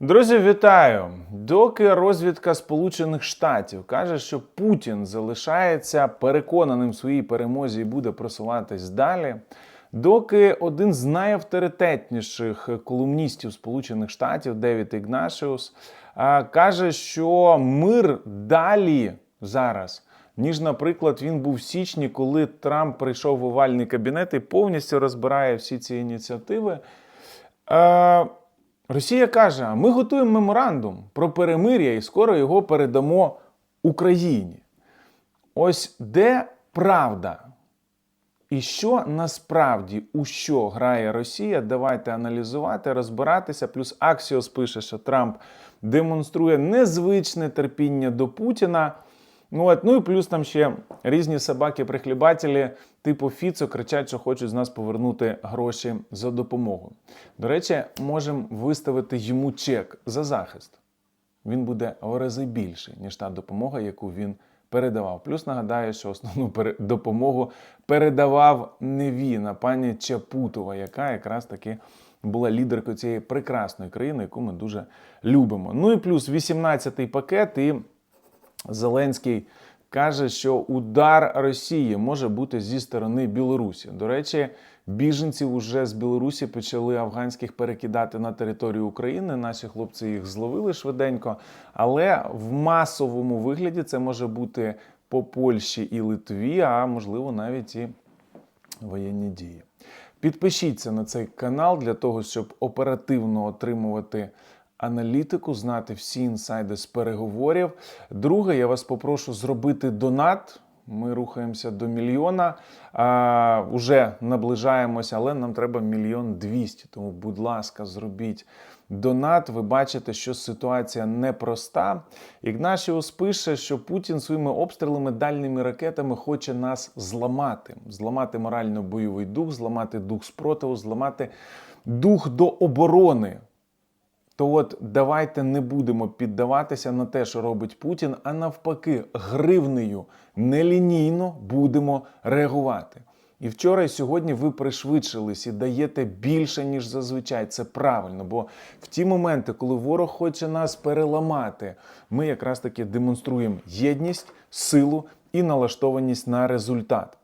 Друзі, вітаю! Доки розвідка Сполучених Штатів каже, що Путін залишається переконаним в своїй перемозі і буде просуватись далі. Доки один з найавторитетніших колумністів Сполучених Штатів Девід Ігнашіус каже, що мир далі зараз, ніж, наприклад, він був в січні, коли Трамп прийшов в овальний кабінет і повністю розбирає всі ці ініціативи. Росія каже: ми готуємо меморандум про перемир'я і скоро його передамо Україні. Ось де правда? І що насправді у що грає Росія? Давайте аналізувати, розбиратися. Плюс Аксіос пише, що Трамп демонструє незвичне терпіння до Путіна. Ну, от, ну і плюс там ще різні собаки-прихлібателі типу Фіцо кричать, що хочуть з нас повернути гроші за допомогу. До речі, можемо виставити йому чек за захист. Він буде в рази більший, ніж та допомога, яку він передавав. Плюс нагадаю, що основну допомогу передавав не він, а пані Чапутова, яка якраз таки була лідеркою цієї прекрасної країни, яку ми дуже любимо. Ну і плюс 18-й пакет і Зеленський каже, що удар Росії може бути зі сторони Білорусі. До речі, біженців уже з Білорусі почали афганських перекидати на територію України. Наші хлопці їх зловили швиденько, але в масовому вигляді це може бути по Польщі і Литві, а можливо навіть і воєнні дії. Підпишіться на цей канал для того, щоб оперативно отримувати аналітику, знати всі інсайди з переговорів. Друге, я вас попрошу зробити донат. Ми рухаємося до мільйона. А, уже наближаємося, але нам треба мільйон двісті. Тому, будь ласка, зробіть донат. Ви бачите, що ситуація непроста. Ігнашіус пише, що Путін своїми обстрілами дальніми ракетами хоче нас зламати, зламати морально-бойовий дух, зламати дух спротиву, зламати дух до оборони. То от давайте не будемо піддаватися на те, що робить Путін, а навпаки, гривнею нелінійно будемо реагувати. І вчора і сьогодні ви пришвидшились і даєте більше, ніж зазвичай. Це правильно, бо в ті моменти, коли ворог хоче нас переламати, ми якраз таки демонструємо єдність, силу і налаштованість на результат.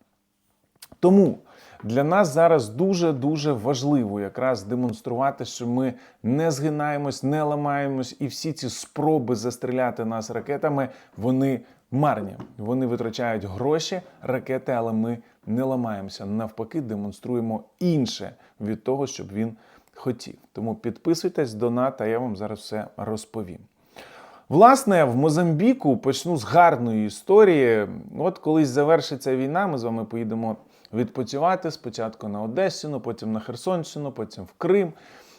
Тому для нас зараз дуже дуже важливо якраз демонструвати, що ми не згинаємось, не ламаємось, і всі ці спроби застріляти нас ракетами вони марні. Вони витрачають гроші, ракети, але ми не ламаємося. Навпаки, демонструємо інше від того, щоб він хотів. Тому підписуйтесь, донат, а я вам зараз все розповім. Власне, в Мозамбіку почну з гарної історії. От колись завершиться війна, ми з вами поїдемо відпочивати спочатку на Одещину, потім на Херсонщину, потім в Крим,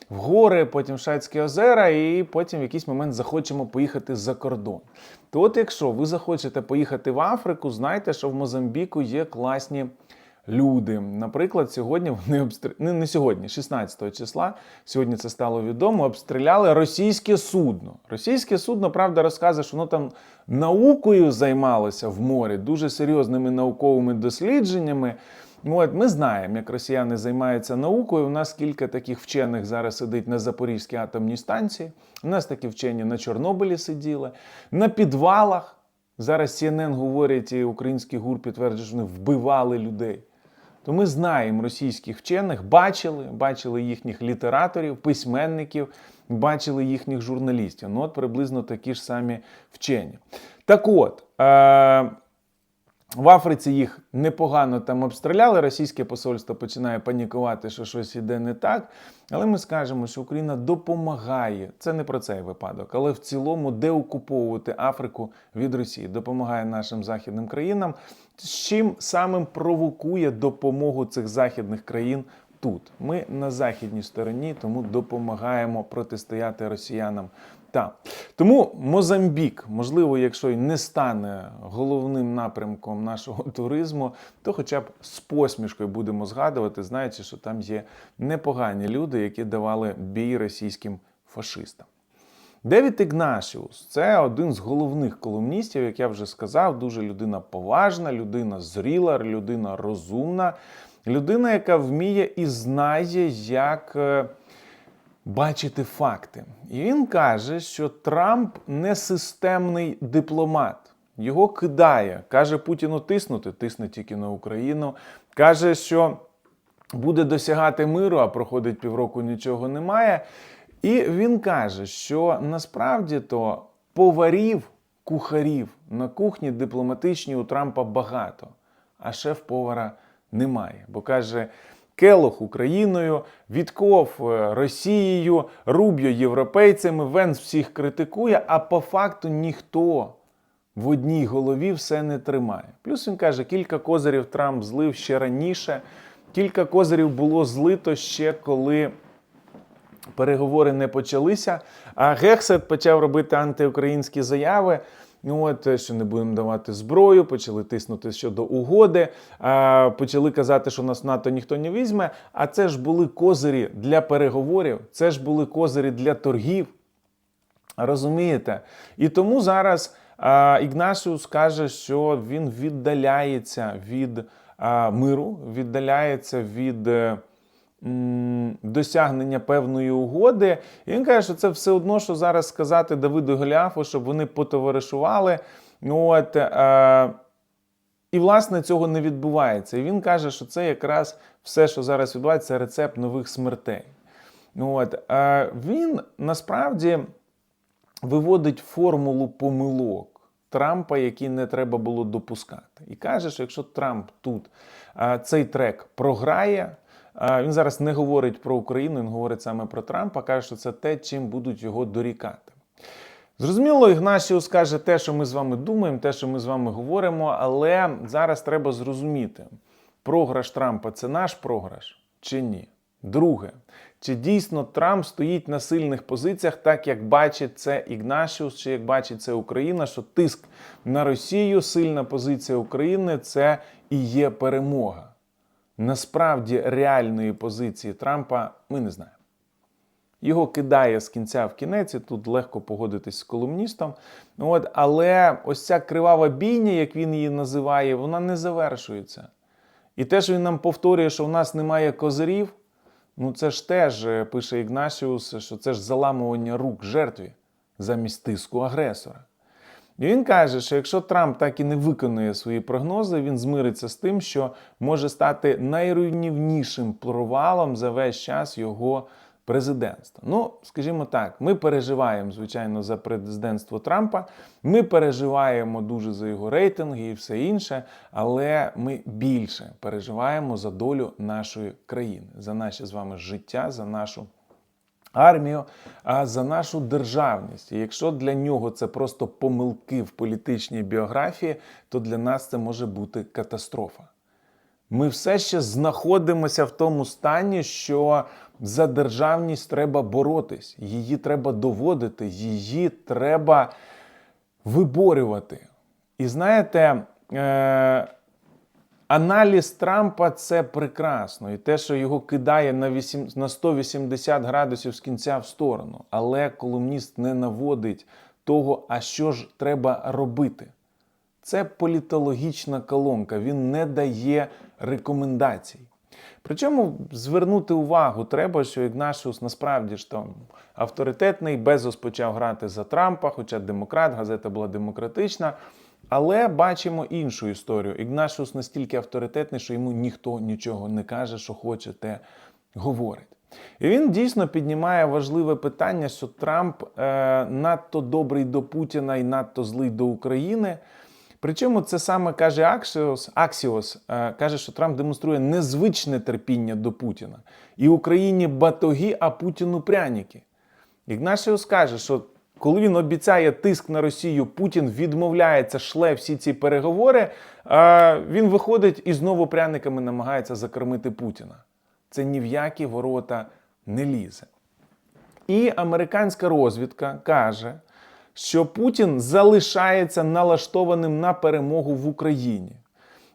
в гори, потім в Шацькі озера, і потім в якийсь момент захочемо поїхати за кордон. То от якщо ви захочете поїхати в Африку, знайте, що в Мозамбіку є класні люди. Наприклад, сьогодні вони обстр... не, не сьогодні, 16 числа. Сьогодні це стало відомо. Обстріляли російське судно. Російське судно, правда, розказує, що воно там наукою займалося в морі, дуже серйозними науковими дослідженнями. Ну, От ми знаємо, як росіяни займаються наукою. У нас кілька таких вчених зараз сидить на Запорізькій атомній станції. У нас такі вчені на Чорнобилі сиділи, на підвалах. Зараз CNN говорять, і український гур підтверджує, що вони вбивали людей. То ми знаємо російських вчених, бачили, бачили їхніх літераторів, письменників, бачили їхніх журналістів. Ну, от приблизно такі ж самі вчені. Так от. Е- в Африці їх непогано там обстріляли. Російське посольство починає панікувати, що щось іде не так. Але ми скажемо, що Україна допомагає. Це не про цей випадок, але в цілому деокуповувати Африку від Росії, допомагає нашим західним країнам, з чим самим провокує допомогу цих західних країн. Тут ми на західній стороні, тому допомагаємо протистояти росіянам там. Тому Мозамбік, можливо, якщо й не стане головним напрямком нашого туризму, то хоча б з посмішкою будемо згадувати, знаючи, що там є непогані люди, які давали бій російським фашистам. Девід Ігнашіус це один з головних колумністів, як я вже сказав, дуже людина поважна, людина зріла, людина розумна, людина, яка вміє і знає, як е, бачити факти. І він каже, що Трамп не системний дипломат. Його кидає. Каже Путіну тиснути, тисне тільки на Україну. Каже, що буде досягати миру, а проходить півроку нічого немає. І він каже, що насправді то поварів, кухарів на кухні дипломатичній у Трампа багато, а шеф-повара немає. Бо каже, Келох Україною, Вітков е, Росією, Рубьо європейцями, Венс всіх критикує, а по факту ніхто в одній голові все не тримає. Плюс він каже, кілька козирів Трамп злив ще раніше. Кілька козирів було злито ще коли переговори не почалися. А Гексет почав робити антиукраїнські заяви. Ну от що не будемо давати зброю, почали тиснути щодо угоди, почали казати, що нас НАТО ніхто не візьме. А це ж були козирі для переговорів, це ж були козирі для торгів. Розумієте? І тому зараз а, Ігнашіус каже, що він віддаляється від миру, віддаляється від. Е, Досягнення певної угоди, і він каже, що це все одно, що зараз сказати Давиду Голіафу, щоб вони потоваришували. От, е, і, власне, цього не відбувається. І він каже, що це якраз все, що зараз відбувається, це рецепт нових смертей. От, е, він насправді виводить формулу помилок Трампа, які не треба було допускати. І каже, що якщо Трамп тут а, цей трек програє, він зараз не говорить про Україну, він говорить саме про Трампа, каже, що це те, чим будуть його дорікати. Зрозуміло, Ігнашіус каже те, що ми з вами думаємо, те, що ми з вами говоримо, але зараз треба зрозуміти, програш Трампа це наш програш чи ні. Друге, чи дійсно Трамп стоїть на сильних позиціях, так як бачить це Ігнашіус, чи як бачить це Україна, що тиск на Росію, сильна позиція України це і є перемога. Насправді реальної позиції Трампа ми не знаємо. Його кидає з кінця в кінець, і тут легко погодитись з колумністом. От, але ось ця кривава бійня, як він її називає, вона не завершується. І те, що він нам повторює, що в нас немає козирів, ну це ж теж е, пише Ігнашіус, що це ж заламування рук жертві замість тиску агресора. І він каже, що якщо Трамп так і не виконує свої прогнози, він змириться з тим, що може стати найруйнівнішим провалом за весь час його президентства. Ну, скажімо так, ми переживаємо, звичайно, за президентство Трампа. Ми переживаємо дуже за його рейтинги і все інше, але ми більше переживаємо за долю нашої країни, за наше з вами життя, за нашу. Армію, а за нашу державність. І якщо для нього це просто помилки в політичній біографії, то для нас це може бути катастрофа. Ми все ще знаходимося в тому стані, що за державність треба боротись, її треба доводити, її треба виборювати. І знаєте, е- аналіз Трампа це прекрасно. І те, що його кидає на, 8, на 180 градусів з кінця в сторону. Але колумніст не наводить того, а що ж треба робити. Це політологічна колонка, він не дає рекомендацій. Причому звернути увагу треба, що Ігнашіус насправді ж там авторитетний, Безос почав грати за Трампа, хоча демократ, газета була демократична. Але бачимо іншу історію. Ігнашіус настільки авторитетний, що йому ніхто нічого не каже, що хоче, те говорить. І він дійсно піднімає важливе питання, що Трамп е, надто добрий до Путіна і надто злий до України. Причому це саме каже Аксіос, Аксіос е, каже, що Трамп демонструє незвичне терпіння до Путіна. І Україні батоги, а Путіну пряніки. Ігнашіус каже, що коли він обіцяє тиск на Росію, Путін відмовляється, шле всі ці переговори. А він виходить і знову пряниками намагається закормити Путіна. Це ні в які ворота не лізе. І американська розвідка каже, що Путін залишається налаштованим на перемогу в Україні.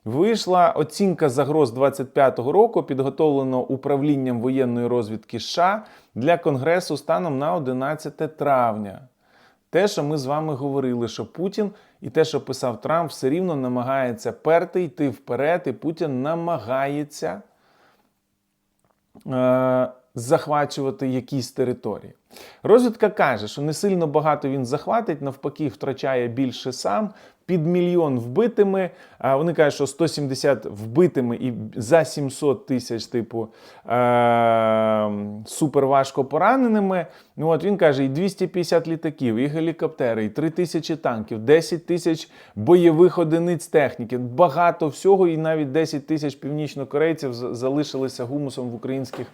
Вийшла оцінка загроз 25-го року, підготовлена управлінням воєнної розвідки США для Конгресу станом на 11 травня. Те, що ми з вами говорили, що Путін і те, що писав Трамп, все рівно намагається перти йти вперед, і Путін намагається е, захвачувати якісь території. Розвідка каже, що не сильно багато він захватить, навпаки, втрачає більше сам. Під мільйон вбитими. А вони кажуть, що 170 вбитими і за 700 тисяч, типу, е- суперважко пораненими. Ну от він каже, і 250 літаків, і гелікоптери, і 3 тисячі танків, 10 тисяч бойових одиниць техніки. Багато всього, і навіть 10 тисяч північнокорейців залишилися гумусом в українських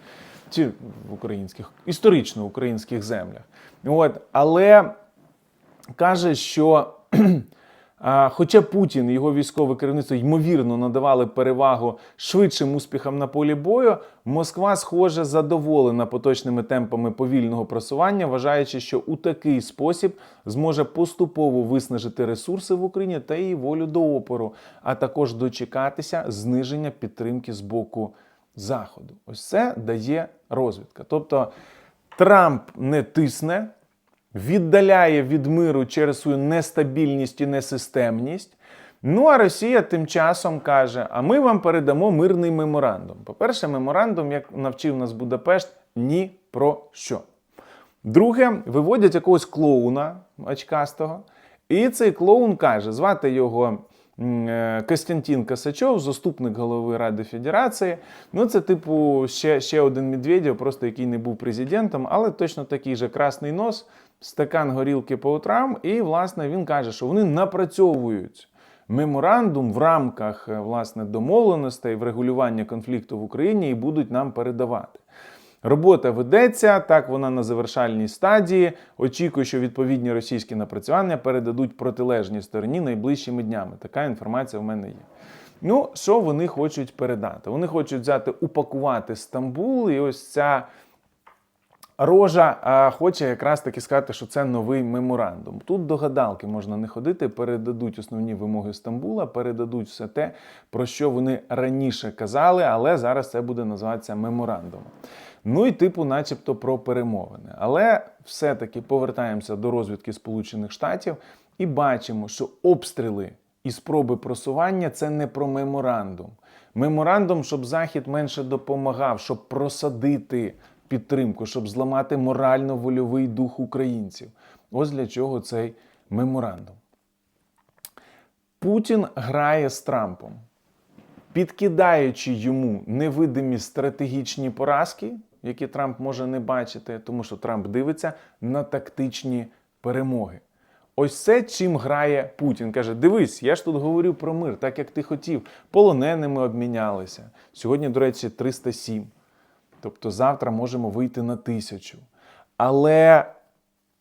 чи в українських історично українських землях. От, але каже, що. Хоча Путін і його військове керівництво ймовірно надавали перевагу швидшим успіхам на полі бою, Москва, схоже, задоволена поточними темпами повільного просування, вважаючи, що у такий спосіб зможе поступово виснажити ресурси в Україні та її волю до опору, а також дочекатися зниження підтримки з боку Заходу. Ось це дає розвідка. Тобто Трамп не тисне віддаляє від миру через свою нестабільність і несистемність. Ну а Росія тим часом каже: а ми вам передамо мирний меморандум. По-перше, меморандум, як навчив нас Будапешт, ні про що. Друге, виводять якогось клоуна очкастого, і цей клоун каже: звати його е, Костянтин Косачов, заступник голови Ради Федерації. Ну, це, типу, ще, ще один Медведєв, просто який не був президентом, але точно такий же красний нос, стакан горілки по утрам. І, власне, він каже, що вони напрацьовують меморандум в рамках е, власне домовленостей врегулювання конфлікту в Україні і будуть нам передавати. Робота ведеться, так вона на завершальній стадії. Очікую, що відповідні російські напрацювання передадуть протилежній стороні найближчими днями. Така інформація в мене є. Ну, що вони хочуть передати? Вони хочуть взяти, упакувати Стамбул, і ось ця Рожа а, хоче якраз таки сказати, що це новий меморандум. Тут до гадалки можна не ходити, передадуть основні вимоги Стамбула, передадуть все те, про що вони раніше казали, але зараз це буде називатися меморандумом. Ну і типу, начебто, про перемовини. Але все-таки повертаємося до розвідки Сполучених Штатів і бачимо, що обстріли і спроби просування це не про меморандум. Меморандум, щоб Захід менше допомагав, щоб просадити підтримку, щоб зламати морально-вольовий дух українців. Ось для чого цей меморандум. Путін грає з Трампом, підкидаючи йому невидимі стратегічні поразки, які Трамп може не бачити, тому що Трамп дивиться на тактичні перемоги. Ось це чим грає Путін. Каже: дивись, я ж тут говорю про мир, так як ти хотів. Полоненими обмінялися. Сьогодні, до речі, 307. Тобто завтра можемо вийти на тисячу. Але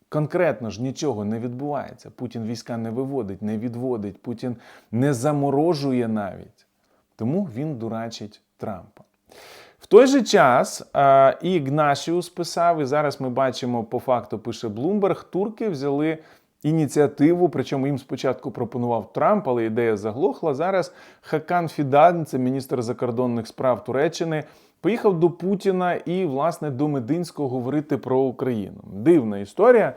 конкретно ж нічого не відбувається. Путін війська не виводить, не відводить, Путін не заморожує навіть. Тому він дурачить Трампа. В той же час і Ігнашіус писав, і зараз ми бачимо, по факту пише Блумберг, турки взяли ініціативу, причому їм спочатку пропонував Трамп, але ідея заглохла. Зараз Хакан Фідан, це міністр закордонних справ Туреччини, поїхав до Путіна і, власне, до Мединського говорити про Україну. Дивна історія.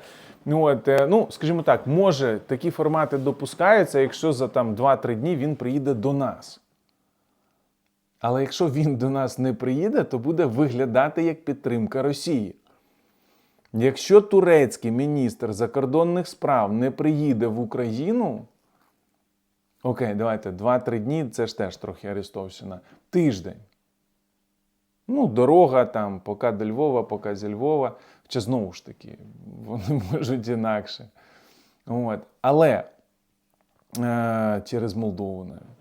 Ну, от, е, ну, скажімо так, може такі формати допускаються, якщо за там 2-3 дні він приїде до нас. Але якщо він до нас не приїде, то буде виглядати як підтримка Росії. Якщо турецький міністр закордонних справ не приїде в Україну, окей, давайте 2-3 дні це ж теж трохи Арестовщина. Тиждень. Ну, дорога там, поки до Львова, поки зі Львова. Чи знову ж таки, вони можуть інакше. От. Але е, через Молдову навіть.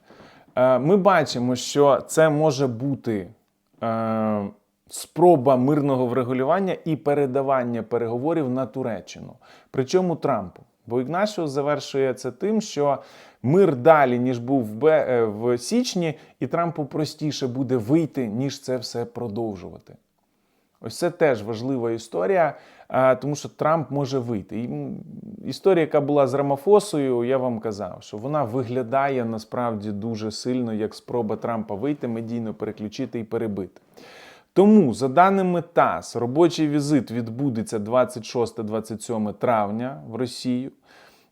Е, ми бачимо, що це може бути е, спроба мирного врегулювання і передавання переговорів на Туреччину. Причому Трампу. Бо Ігнашіо завершує це тим, що мир далі, ніж був е, в січні, і Трампу простіше буде вийти, ніж це все продовжувати. Ось це теж важлива історія, тому що Трамп може вийти. І, історія, яка була з Рамафосою, я вам казав, що вона виглядає насправді дуже сильно як спроба Трампа вийти, медійно переключити і перебити. Тому, за даними ТАСС, робочий візит відбудеться 26-27 травня в Росію.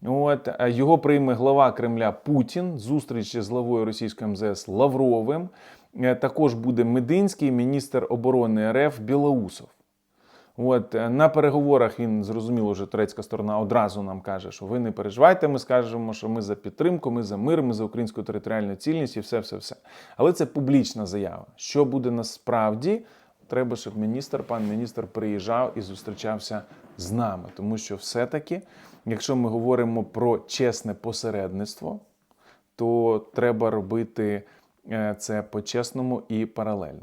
От е, його прийме глава Кремля Путін, зустрічі з главою російської МЗС Лавровим. Е, також буде Мединський, міністр оборони РФ Білоусов. От е, на переговорах він зрозуміло, вже турецька сторона одразу нам каже, що ви не переживайте. Ми скажемо, що ми за підтримку, ми за мир, ми за українську територіальну цільність і все, все, все. Але це публічна заява. Що буде насправді? Треба, щоб міністр, пан міністр приїжджав і зустрічався з нами, тому що все-таки, якщо ми говоримо про чесне посередництво, то треба робити це по-чесному і паралельно.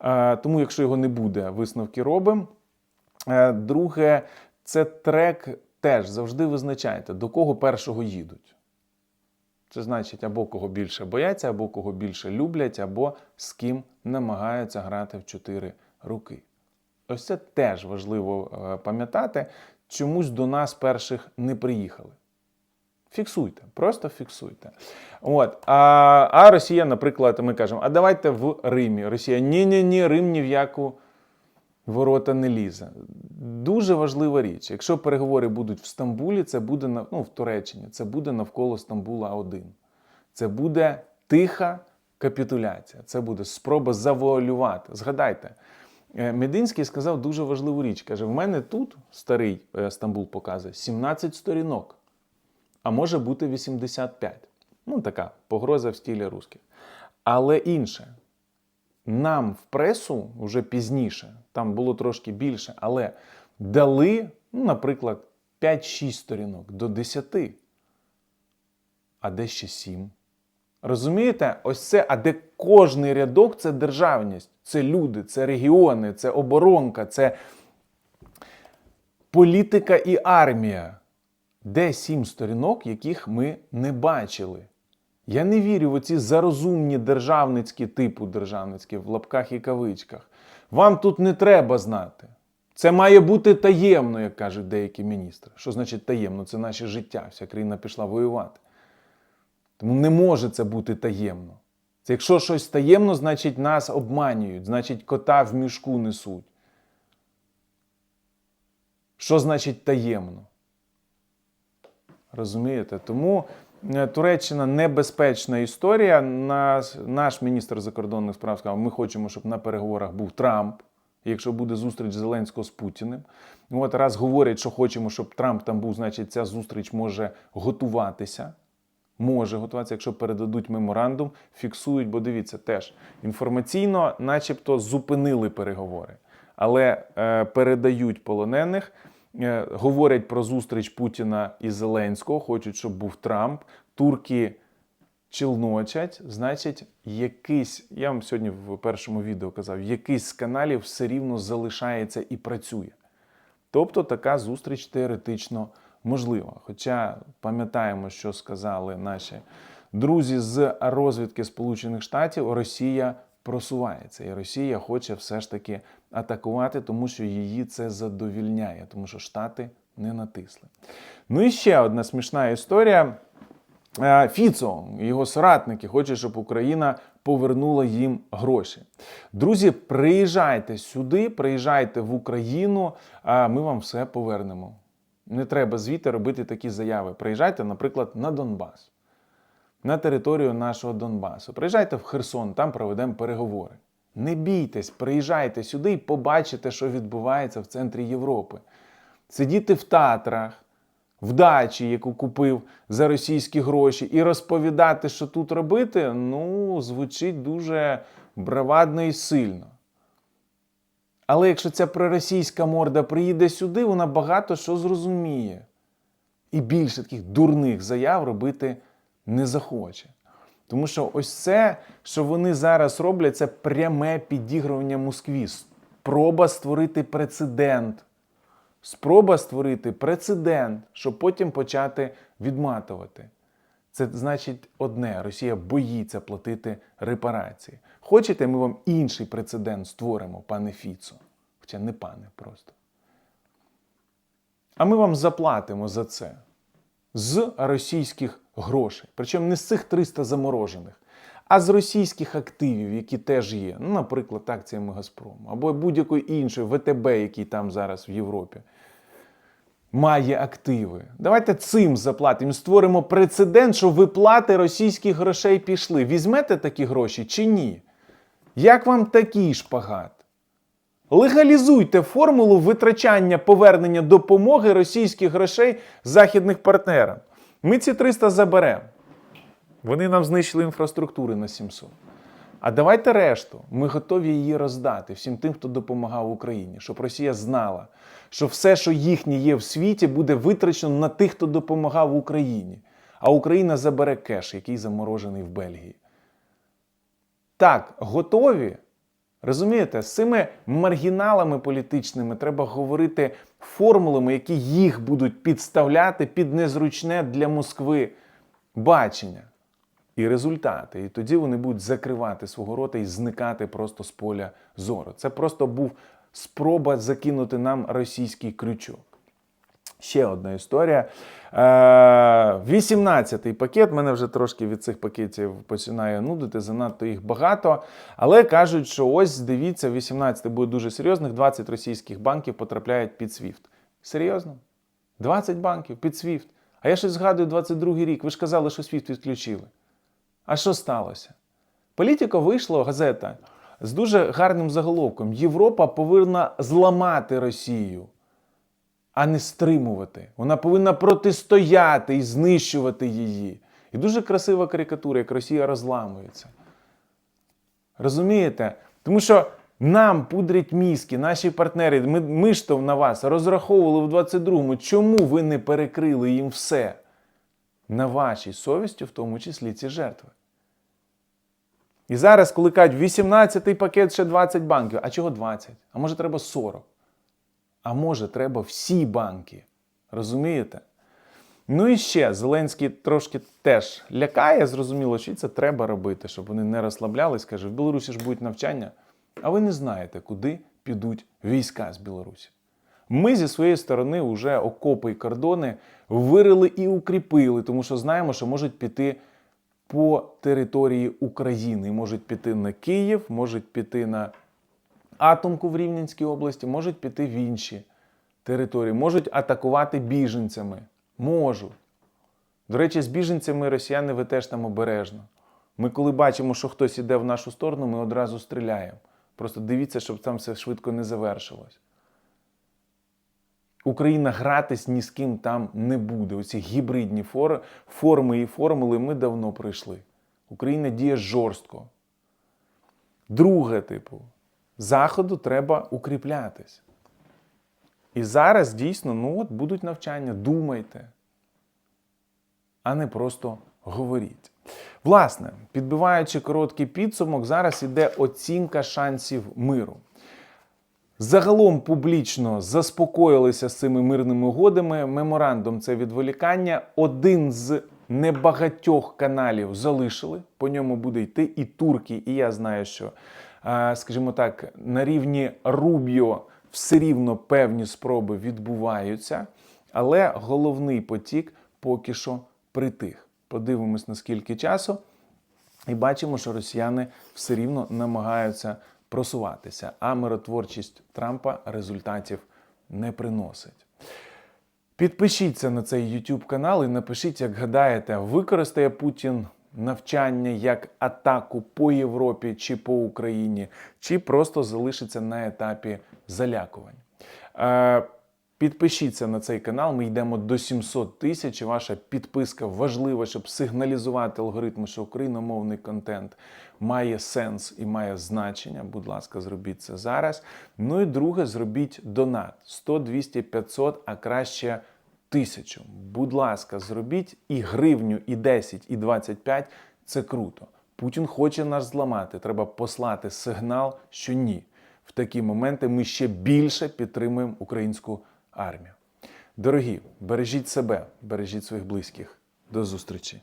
Е, Тому, якщо його не буде, висновки робимо. Е, Друге, це трек теж завжди визначайте, до кого першого їдуть. Це значить, або кого більше бояться, або кого більше люблять, або з ким намагаються грати в чотири руки. Ось це теж важливо е, пам'ятати. Чомусь до нас перших не приїхали. Фіксуйте, просто фіксуйте. От. А, а Росія, наприклад, ми кажемо, а давайте в Римі. Росія ні-ні-ні, Рим ні в яку ворота не лізе. Дуже важлива річ. Якщо переговори будуть в Стамбулі, це буде ну, в Туреччині, це буде навколо Стамбула 1. Це буде тиха капітуляція. Це буде спроба завуалювати. Згадайте, е, Мединський сказав дуже важливу річ. Каже: в мене тут старий е, Стамбул показує 17 сторінок, а може бути 85. Ну, така погроза в стілі русських. Але інше. Нам в пресу вже пізніше, там було трошки більше, але дали, ну, наприклад, 5-6 сторінок до 10, а де ще 7. Розумієте, ось це, а де кожний рядок це державність, це люди, це регіони, це оборонка, це політика і армія. Де сім сторінок, яких ми не бачили? Я не вірю в оці зарозумні державницькі типу державницькі в лапках і кавичках. Вам тут не треба знати. Це має бути таємно, як кажуть деякі міністри. Що значить таємно? Це наше життя. Вся країна пішла воювати. Тому не може це бути таємно. Це якщо щось таємно, значить нас обманюють, значить кота в мішку несуть. Що значить таємно? Розумієте? Тому е, Туреччина небезпечна історія. Нас, наш міністр закордонних справ сказав, ми хочемо, щоб на переговорах був Трамп. Якщо буде зустріч Зеленського з Путіним. От раз говорять, що хочемо, щоб Трамп там був, значить ця зустріч може готуватися. Може готуватися, якщо передадуть меморандум, фіксують, бо дивіться, теж інформаційно, начебто, зупинили переговори, але е, передають полонених, говорять про зустріч Путіна і Зеленського, хочуть, щоб був Трамп. Турки челночать, значить, якийсь, я вам сьогодні в першому відео казав, якийсь з каналів все рівно залишається і працює. Тобто така зустріч теоретично можлива. Хоча пам'ятаємо, що сказали наші друзі з розвідки Сполучених Штатів, Росія просувається, і Росія хоче все ж таки атакувати, тому що її це задовільняє, тому що Штати не натисли. Ну і ще одна смішна історія. Е, Фіцо, його соратники, хочуть, щоб Україна повернула їм гроші. Друзі, приїжджайте сюди, приїжджайте в Україну, а ми вам все повернемо. Не треба звідти робити такі заяви. Приїжджайте, наприклад, на Донбас, на територію нашого Донбасу. Приїжджайте в Херсон, там проведемо переговори. Не бійтесь, приїжджайте сюди і побачите, що відбувається в центрі Європи. Сидіти в Татрах, в дачі, яку купив за російські гроші, і розповідати, що тут робити, ну, звучить дуже бравадно і сильно. Але якщо ця проросійська морда приїде сюди, вона багато що зрозуміє. І більше таких дурних заяв робити не захоче. Тому що ось це, що вони зараз роблять, це пряме підігрування Москві. Спроба створити прецедент. Спроба створити прецедент, щоб потім почати відматувати. Це значить одне: Росія боїться платити репарації. Хочете, ми вам інший прецедент створимо, пане Фіцо. Хоча не пане просто. А ми вам заплатимо за це з російських грошей. Причому не з цих 300 заморожених, а з російських активів, які теж є. Ну, наприклад, акціями Газпрому, або будь-якої іншої ВТБ, який там зараз в Європі. Має активи. Давайте цим заплатимо. Створимо прецедент, що виплати російських грошей пішли. Візьмете такі гроші чи ні? Як вам такий шпагат? Легалізуйте формулу витрачання повернення допомоги російських грошей західних партнерам. Ми ці 300 заберемо. Вони нам знищили інфраструктури на 700. А давайте решту. Ми готові її роздати всім тим, хто допомагав Україні, щоб Росія знала, що все, що їхнє є в світі, буде витрачено на тих, хто допомагав Україні. А Україна забере кеш, який заморожений в Бельгії. Так, готові. Розумієте, з цими маргіналами політичними треба говорити формулами, які їх будуть підставляти під незручне для Москви бачення і результати. І тоді вони будуть закривати свого рота і зникати просто з поля зору. Це просто був спроба закинути нам російський крючок. Ще одна історія. Е, 18-й пакет. Мене вже трошки від цих пакетів починає нудити, занадто їх багато. Але кажуть, що ось дивіться, 18-й буде дуже серйозних. 20 російських банків потрапляють під SWIFT. Серйозно? 20 банків під SWIFT. А я щось згадую 22-й рік. Ви ж казали, що SWIFT відключили. А що сталося? Політико вийшла газета з дуже гарним заголовком: Європа повинна зламати Росію а не стримувати. Вона повинна протистояти і знищувати її. І дуже красива карикатура, як Росія розламується. Розумієте? Тому що нам пудрять мізки, наші партнери, ми, ми ж то на вас розраховували в 22-му. Чому ви не перекрили їм все? На вашій совісті, в тому числі ці жертви. І зараз, коли кажуть, 18-й пакет ще 20 банків. А чого 20? А може треба 40? А може, треба всі банки. Розумієте? Ну і ще Зеленський трошки теж лякає, зрозуміло, що це треба робити, щоб вони не розслаблялись. Каже, в Білорусі ж будуть навчання, а ви не знаєте, куди підуть війська з Білорусі. Ми зі своєї сторони вже окопи і кордони вирили і укріпили, тому що знаємо, що можуть піти по території України. Можуть піти на Київ, можуть піти на атомку в Рівненській області, можуть піти в інші території, можуть атакувати біженцями. Можуть. До речі, з біженцями росіяни ви теж там обережно. Ми, коли бачимо, що хтось іде в нашу сторону, ми одразу стріляємо. Просто дивіться, щоб там все швидко не завершилось. Україна гратись ні з ким там не буде. Оці гібридні фор- форми і формули ми давно пройшли. Україна діє жорстко. Друге, типу, Заходу треба укріплятись. І зараз дійсно ну от будуть навчання, думайте, а не просто говоріть. Власне, підбиваючи короткий підсумок, зараз іде оцінка шансів миру. Загалом публічно заспокоїлися з цими мирними угодами. Меморандум це відволікання. Один з небагатьох каналів залишили. По ньому буде йти і турки, і я знаю, що, скажімо так, на рівні Рубіо все рівно певні спроби відбуваються, але головний потік поки що притих. Подивимось, на скільки часу. І бачимо, що росіяни все рівно намагаються просуватися, а миротворчість Трампа результатів не приносить. Підпишіться на цей YouTube канал і напишіть, як гадаєте, використає Путін навчання як атаку по Європі чи по Україні, чи просто залишиться на етапі залякувань. Е, Підпишіться на цей канал. Ми йдемо до 700 тисяч. Ваша підписка важлива, щоб сигналізувати алгоритму, що україномовний контент має сенс і має значення. Будь ласка, зробіть це зараз. Ну і друге, зробіть донат 100, 200, 500, а краще тисячу. Будь ласка, зробіть і гривню, і 10, і 25 – це круто. Путін хоче нас зламати. Треба послати сигнал, що ні. В такі моменти ми ще більше підтримуємо українську армію. Дорогі, бережіть себе, бережіть своїх близьких. До зустрічі!